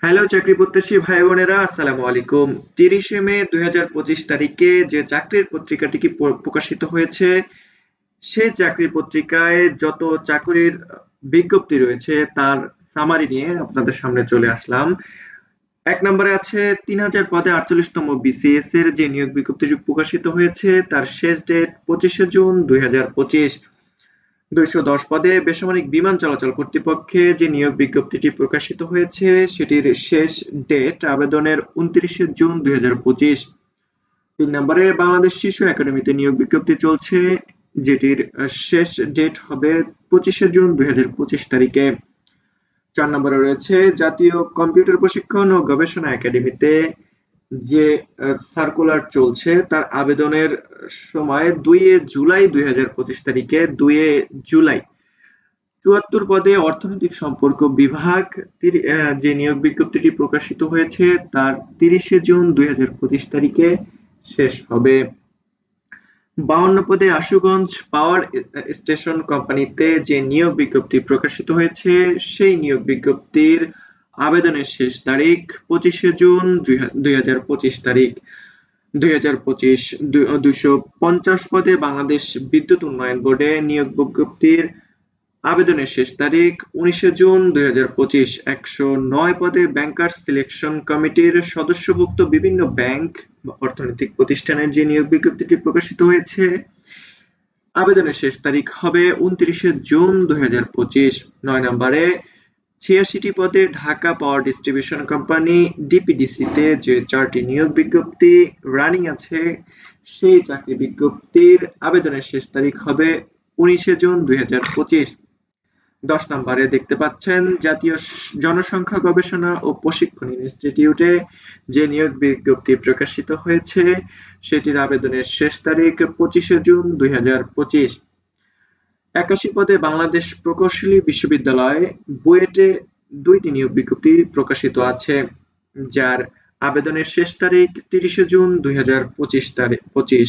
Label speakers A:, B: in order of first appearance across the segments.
A: Hello চাকরি প্রত্যাশী ভাই বোনেরা, আসসালামু আলাইকুম। তিরিশে মে দুই হাজার পঁচিশ তারিখে যে চাকরির পত্রিকাটি প- প্রকাশিত হয়েছে, সে চাকরির পত্রিকায় যত চাকরির বিজ্ঞপ্তি রয়েছে তার সামারি নিয়ে আপনাদের সামনে চলে আসলাম। এক নম্বরে আছে, তিন হাজার পদে আটচল্লিশতম বিসিএস এর যে নিয়োগ বিজ্ঞপ্তিটি প্রকাশিত হয়েছে, তার শেষ ডেট পঁচিশে জুন দুই হাজার পঁচিশ। হাজার পঁচিশ দুইশো দশ পদে বেসামরিক বিমান চলাচল কর্তৃপক্ষে যে নিয়োগ বিজ্ঞপ্তিটি প্রকাশিত হয়েছে, সেটির শেষ ডেট আবেদনের উনত্রিশে জুন দুই তিন নম্বরে, বাংলাদেশ শিশু একাডেমিতে নিয়োগ বিজ্ঞপ্তি চলছে, যেটির শেষ ডেট হবে পঁচিশে জুন দুই হাজার পঁচিশ তারিখে। চার নম্বরে রয়েছে, জাতীয় কম্পিউটার প্রশিক্ষণ ও গবেষণা একাডেমিতে যে সার্কুলার চলছে, তার আবেদনের সময় দুই জুলাই দুই হাজার পঁচিশ তারিখে দুই জুলাই। চুয়াত্তর পদে অর্থনৈতিক সম্পর্ক বিভাগ যে নিয়োগ বিজ্ঞপ্তিটি প্রকাশিত হয়েছে, তার তিরিশে জুন দুই হাজার পঁচিশ তারিখে শেষ হবে। বাউন্ন পদে আশুগঞ্জ পাওয়ার স্টেশন কোম্পানিতে যে নিয়োগ বিজ্ঞপ্তি প্রকাশিত হয়েছে, সেই নিয়োগ বিজ্ঞপ্তির আবেদনের শেষ তারিখ পঁচিশে জুন দুই হাজার পঁচিশ তারিখ। দুই দুইশো পঞ্চাশ পদে বাংলাদেশ বিদ্যুৎ উন্নয়ন বোর্ডে নিয়োগ বিজ্ঞপ্তির আবেদনের শেষ তারিখ উনিশে জুন দুই হাজার পঁচিশ। একশো নয় পদে ব্যাংকার সিলেকশন কমিটির সদস্যভুক্ত বিভিন্ন ব্যাংক অর্থনৈতিক প্রতিষ্ঠানের যে নিয়োগ বিজ্ঞপ্তিটি প্রকাশিত হয়েছে, আবেদনের শেষ তারিখ হবে উনত্রিশে জুন দুই হাজার পঁচিশ। নয় নম্বরে ছিয়াশিটি পদে ঢাকা পাওয়ার ডিস্ট্রিবিউশন কোম্পানি ডিপিডিসিতে যে চারটি নিয়োগ বিজ্ঞপ্তি রানিং আছে, সেই চাকরি বিজ্ঞপ্তির আবেদনের শেষ তারিখ হবে উনিশে জুন দুই দশ নম্বরে দেখতে পাচ্ছেন, জাতীয় জনসংখ্যা গবেষণা ও প্রশিক্ষণ ইনস্টিটিউটে যে নিয়োগ বিজ্ঞপ্তি প্রকাশিত হয়েছে, সেটির আবেদনের শেষ তারিখ পঁচিশে জুন দুই হাজার পঁচিশ। একাশি পদে বাংলাদেশ প্রকৌশলী বিশ্ববিদ্যালয় বুয়েটে দুইটি নিয়োগ বিজ্ঞপ্তি প্রকাশিত আছে, যার আবেদনের শেষ তারিখ তিরিশে জুন দুই হাজার পঁচিশ তারিখ পঁচিশ।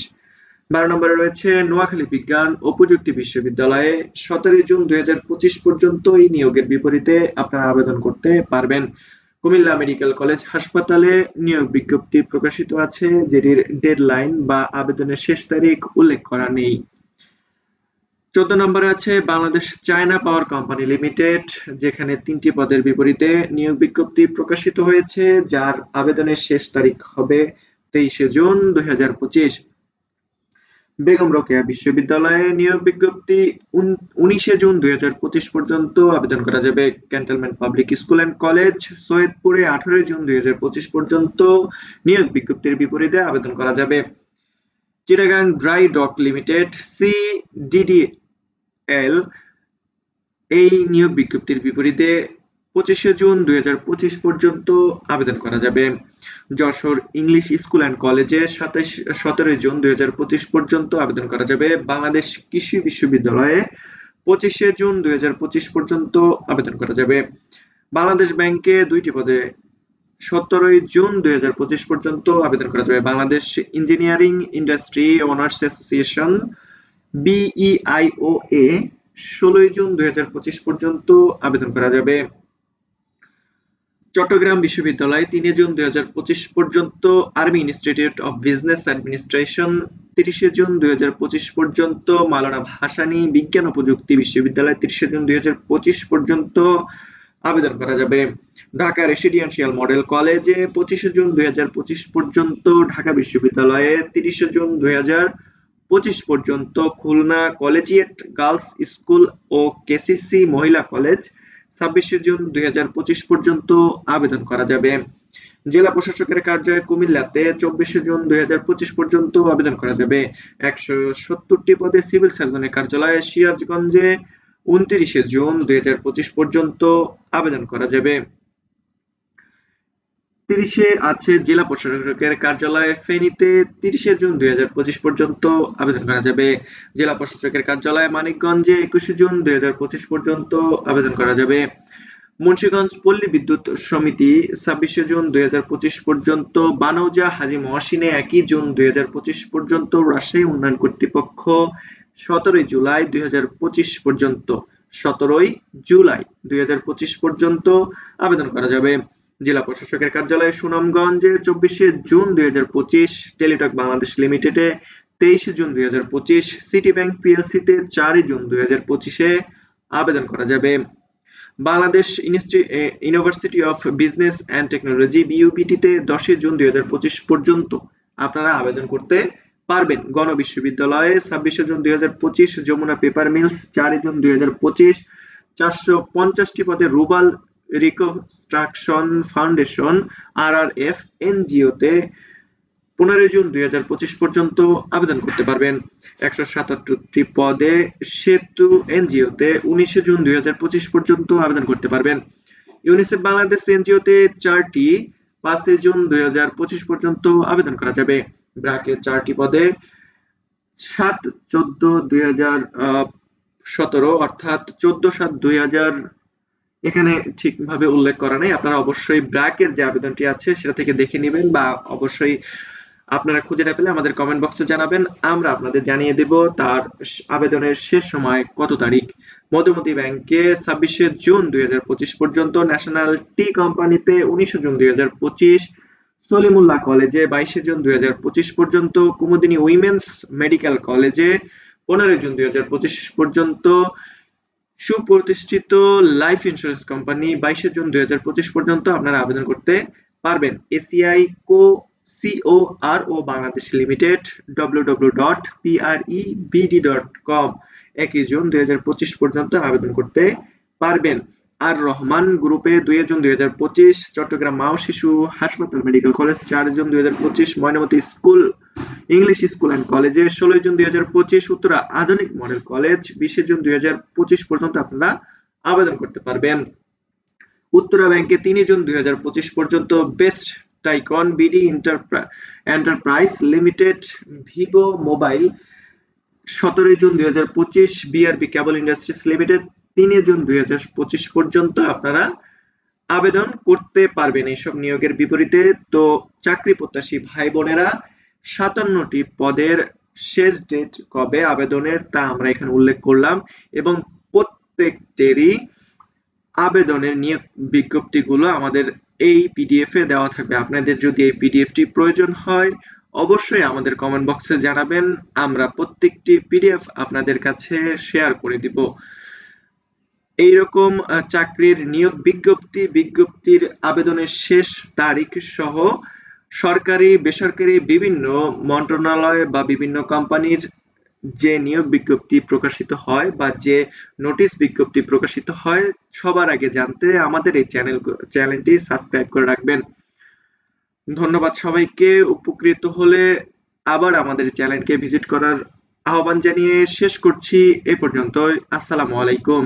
A: বারো নম্বরে রয়েছে নোয়াখালী বিজ্ঞান ও প্রযুক্তি বিশ্ববিদ্যালয়ে সতেরোই জুন দুই হাজার পঁচিশ পর্যন্ত এই নিয়োগের বিপরীতে আপনারা আবেদন করতে পারবেন। কুমিল্লা মেডিকেল কলেজ হাসপাতালে নিয়োগ বিজ্ঞপ্তি প্রকাশিত আছে, যেটির ডেডলাইন বা আবেদনের শেষ তারিখ উল্লেখ করা নেই। চোদ্দ নম্বরে আছে Bangladesh China power company limited, যেখানে তিনটি পদের বিপরীতে নিয়োগ বিজ্ঞপ্তি প্রকাশিত হয়েছে, যার আবেদনের শেষ তারিখ হবে তেইশে জুন দুই হাজার পঁচিশ। বেগম রোকেয়া বিশ্ববিদ্যালয়ে নিয়োগ বিজ্ঞপ্তি উনিশে জুন দুই হাজার পঁচিশ পর্যন্ত আবেদন করা যাবে। Cantonment public school and college, সৈয়দপুরে আঠারোই জুন দুই হাজার পঁচিশ পর্যন্ত নিয়োগ বিজ্ঞপ্তির বিপরীতে আবেদন করা যাবে। Chittagong dry dock limited CDDL এই নিয়োগ বিজ্ঞপ্তির বিপরীতে পঁচিশে জুন দুই হাজার পঁচিশ পর্যন্ত আবেদন করা যাবে। যশোর ইংলিশ স্কুল অ্যান্ড কলেজে সাতাশ সতেরোই জুন দুই হাজার পঁচিশ পর্যন্ত আবেদন করা যাবে। বাংলাদেশ কৃষি বিশ্ববিদ্যালয়ে পঁচিশে জুন দুই হাজার পঁচিশ পর্যন্ত আবেদন করা যাবে। বাংলাদেশ ব্যাংকে দুইটি পদে সতেরোই জুন দুই হাজার পঁচিশ পর্যন্ত আবেদন করা যাবে। Bangladesh engineering industry owners association BEIOA ষোলোই জুন দুই হাজার পঁচিশ পর্যন্ত আবেদন করা যাবে। চট্টগ্রাম বিশ্ববিদ্যালয়, তিনে জুন দুই হাজার পঁচিশ পর্যন্ত army institute of business administration, তিরিশে জুন দুই হাজার পঁচিশ পর্যন্ত মালানা ভাসানী বিজ্ঞান ও প্রযুক্তি বিশ্ববিদ্যালয়, তিরিশে জুন দুই হাজার পঁচিশ পর্যন্ত আবেদন করা যাবে। ঢাকা রেসিডেন্সিয়াল মডেল কলেজে পঁচিশে জুন দুই হাজার পঁচিশ পর্যন্ত ঢাকা বিশ্ববিদ্যালয়ে, তিরিশে জুন দুই হাজার পঁচিশ পর্যন্ত খুলনা কলেজিয়েট গার্লস স্কুল ও কেসিসি মহিলা কলেজ ছাব্বিশে জুন দুই হাজার পঁচিশ পর্যন্ত আবেদন করা যাবে। জেলা প্রশাসকের কার্যালয় কুমিল্লাতে চব্বিশে জুন দুই হাজার পঁচিশ পর্যন্ত আবেদন করা যাবে। একশো সত্তরটি পদে সিভিল সার্জনের কার্যালয়ে সিরাজগঞ্জে উনত্রিশে জুন দুই হাজার পঁচিশ পর্যন্ত আবেদন করা যাবে। তিরিশে আছে জেলা প্রশাসকের কার্যালয়ে ফেনীতে তিরিশে জুন দুই হাজার পঁচিশ পর্যন্ত আবেদন করা যাবে। জেলা প্রশাসকের কার্যালয়ে মানিকগঞ্জে একুশে জুন দুই হাজার পঁচিশ পর্যন্ত আবেদন করা যাবে। মুন্সিগঞ্জ পল্লী বিদ্যুৎ সমিতি ছাব্বিশে জুন দুই হাজার পঁচিশ পর্যন্ত, বানৌজা, হাজি মহসিনে একই জুন দুই হাজার পঁচিশ পর্যন্ত, রাজশাহী উন্নয়ন কর্তৃপক্ষ সতেরোই জুলাই দুই হাজার পঁচিশ পর্যন্ত, সতেরোই জুলাই দুই হাজার পঁচিশ পর্যন্ত আবেদন করা যাবে। জেলা প্রশাসকের কার্যালয় সুনামগঞ্জে চব্বিশে জুন দুই হাজার পঁচিশ টেলিটক বাংলাদেশ লিমিটেডে তেইশে জুন দুই হাজার পঁচিশ সিটি ব্যাংক পিএলসিতে চারই জুন দুই হাজার পঁচিশে আবেদন করা যাবে। Bangladesh university of business and technology বিইউপিটিতে দশই জুন দুই হাজার পঁচিশ পর্যন্ত আপনারা আবেদন করতে পারবেন। গণ বিশ্ববিদ্যালয়ে ছাব্বিশে জুন দুই হাজার পঁচিশ যমুনা পেপার মিলস চারই জুন দুই হাজার পঁচিশ চারশো পঞ্চাশটি পদে রুবাল reconstruction foundation R R F এনজিওতে পনেরোই জুন দুই হাজার পঁচিশ পর্যন্ত আবেদন করতে পারবেন। একশো সাতাত্তরটি পদে সেতু এনজিওতে উনিশে জুন দুই হাজার পঁচিশ পর্যন্ত আবেদন করতে পারবেন। ইউনিসেফ বাংলাদেশ এনজিওতে চারটি পাঁচই জুন দুই হাজার পঁচিশ পর্যন্ত আবেদন করা যাবে। ব্রাকে চারটি পদে সাত চোদ্দ দুই অর্থাৎ চোদ্দ সাত দুই এখানে ঠিকভাবে উল্লেখ করা নেই। আপনারা অবশ্যই ব্র্যাকের যে আবেদনটি আছে সেটা থেকে দেখে নেবেন বা অবশ্যই আপনারা খুঁজে না পেলে আমাদের কমেন্ট বক্সে জানাবেন। আমরা আপনাদের জানিয়ে দেব তার আবেদনের শেষ সময় কত তারিখ। মধুমতি ব্যাংকে ছাব্বিশে জুন দুই হাজার পঁচিশ পর্যন্ত ন্যাশনাল টি কোম্পানিতে উনিশে জুন দুই হাজার পঁচিশ, সলিমুল্লাহ কলেজে বাইশে জুন দুই হাজার পঁচিশ পর্যন্ত, কুমুদিনী উইমেন্স মেডিকেল কলেজে পনেরোই জুন দুই হাজার পঁচিশ পর্যন্ত সুপ্রতিষ্ঠিত লাইফ ইন্স্যুরেন্স কোম্পানি বাইশে জুন দুই হাজার পঁচিশ পর্যন্ত আপনারা আবেদন করতে পারবেন। এসিআই কো সিও আর ও Bangladesh limited W dot PRE BD dot com একই জুন দুই পর্যন্ত আবেদন করতে পারবেন। আর রহমান গ্রুপে দুই জুন দুই হাজার পঁচিশ, চট্টগ্রাম মাও শিশু হাসপাতাল মেডিকেল কলেজ, চার জুন দুই Moynamoti school English school and কলেজে ষোলোই জুন দুই হাজার পঁচিশ উত্তরা আধুনিক মডেল কলেজ বিশে জুন দুই হাজার পঁচিশ পর্যন্ত আপনারা আবেদন করতে পারবেন। উত্তরা ব্যাংকে তিনই জুন দুই হাজার পঁচিশ পর্যন্ত best tycoon BD enterprise limited, Vivo mobile, সতেরোই জুন দুই হাজার পঁচিশ বিআরবি কেবল ইন্ডাস্ট্রিজ লিমিটেড তিনে জুন দুই হাজার পঁচিশ পর্যন্ত আপনারা আবেদন করতে পারবেন এইসব নিয়োগের বিপরীতে। তো চাকরি প্রত্যাশী ভাই বোনেরা সাতান্নটি পদের শেষ ডেট কবে আবেদনের তা আমরা এখানে উল্লেখ করলাম এবং প্রত্যেকটেরই আবেদনের নিয়োগ বিজ্ঞপ্তিগুলো আমাদের এই পিডিএফ এ দেওয়া থাকবে। আপনাদের যদি এই পিডিএফটি প্রয়োজন হয়, অবশ্যই আমাদের কমেন্ট বক্সে জানাবেন। আমরা প্রত্যেকটি পিডিএফ আপনাদের কাছে শেয়ার করে দিব। এইরকম চাকরির নিয়োগ বিজ্ঞপ্তি, বিজ্ঞপ্তির আবেদনের শেষ তারিখ সহ সরকারি, বেসরকারি বিভিন্ন মন্ত্রণালয় বা বিভিন্ন কোম্পানির যে নিয়োগ বিজ্ঞপ্তি প্রকাশিত হয় বা যে নোটিশ বিজ্ঞপ্তি প্রকাশিত হয়, সবার আগে জানতে আমাদের এই চ্যানেল চ্যানেলটি সাবস্ক্রাইব করে রাখবেন। ধন্যবাদ সবাইকে। উপকৃত হলে আবার আমাদের চ্যানেলকে ভিজিট করার আহ্বান জানিয়ে শেষ করছি। এ পর্যন্ত আসসালামু আলাইকুম।